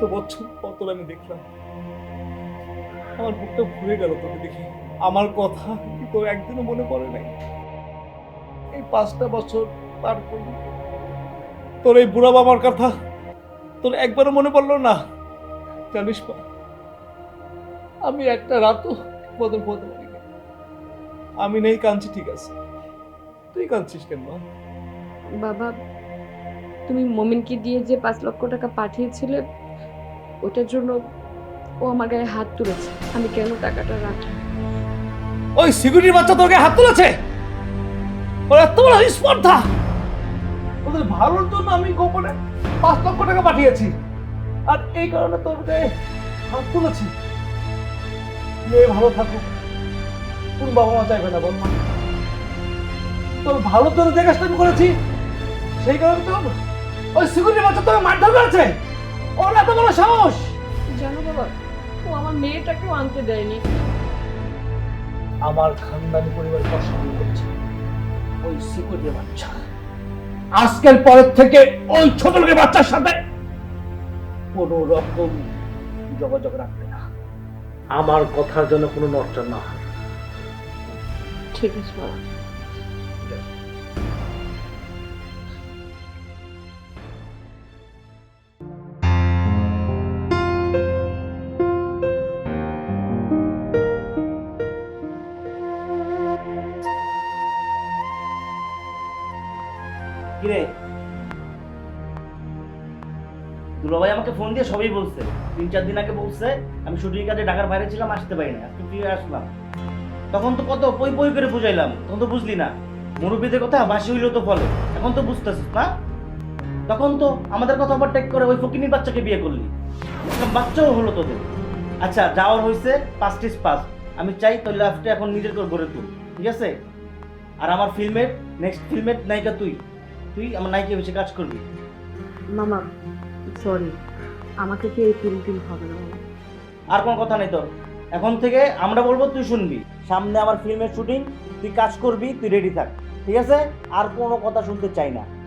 এত বছর তোর আমি দেখলাম। আমার বুকটা ভরে গেল তোকে দেখি। আমার কথা কি তোর একদিনও মনে পড়ে নাই? এই পাঁচটা বছর পার করলি। তোর এই বুড়া বাবার কথা তোর একবারও মনে পড়ল না? জানিস মা, আমি একটা রাতও বদল পারি আমি নেই, কাঁদছি, ঠিক আছে। তুই কাঁদছিস কেন মা? বাবা, তুমি মমিনকে দিয়ে যে পাঁচ লক্ষ টাকা পাঠিয়েছিলে ওটার জন্য ও আমার গায়ে হাত তুলেছে। আমি কেন টাকাটা রাখি ওই সিকিউরিটির বাচ্চা তোকে হাত তুলেছে? ওর এত বড় স্পর্ধা! ওদের ভালোর জন্য আমি গোপনে পাঁচ লক্ষ টাকা পাঠিয়েছি। আর এই কারণে তোর গায়ে হাত তুলেছি। মেয়ে ভালো থাকুক। কোন বাবা মা চাইবে না, বল মা। তোর ভালো তোর যে কাজটা করেছি, সেই কারণে তো ওই সিকিউরিটি বাচ্চা তোকে মারধর করেছে। ওর এত বড় সাহস? জানো বাবা ও আমার মেয়েটাকেও আনতে দেয়নি। আমার খানদানি পরিবার পছন্দ করছে। ওই বাচ্চা। আজকের পরের থেকে ওই ছোট লোকের বাচ্চার সাথে কোনো রকম যোগাযোগ রাখবে না। আমার কথার জন্য কোনো নষ্ট না হয়। ঠিক আছে বাবা। কিরে? দুলাভাই আমাকে ফোন দিয়ে সবই বলছে। তিন চার দিন আগে বলছে, আমি শুটিং কাজে ঢাকার বাইরে ছিলাম, আসতে পারি না। আজকে ফিরে আসলাম। তখন তো কত পই পই করে বুঝাইলাম, তখন তো বুঝলি না। মুরব্বীদের কথা বাসি হইল তো ফলে এখন তো বুঝতেছিস, না? তখন তো আমাদের কথা ওভারটেক করে ওই ফকিনির বাচ্চাকে বিয়ে করলি। বাচ্চাও হলো তোদের। আচ্ছা যাওয়ার হয়েছে পাঁচ টিস পাস আমি চাই তোর লাইফটা এখন নিজের করে গড়ে তুল, ঠিক আছে? আর আমার ফিল্মের নেক্সট ফিল্মের নায়িকা তুই। তুই আমার নায়িকা বেশি কাজ করবি? মামা সরি আমাকে কি এই তিন দিন হবে না আর কোনো কথা নেই তো। এখন থেকে আমরা বলব তুই শুনবি। সামনে আমার ফিল্মের শুটিং তুই কাজ করবি তুই রেডি থাক। ঠিক আছে? আর কোনো কথা শুনতে চাই না।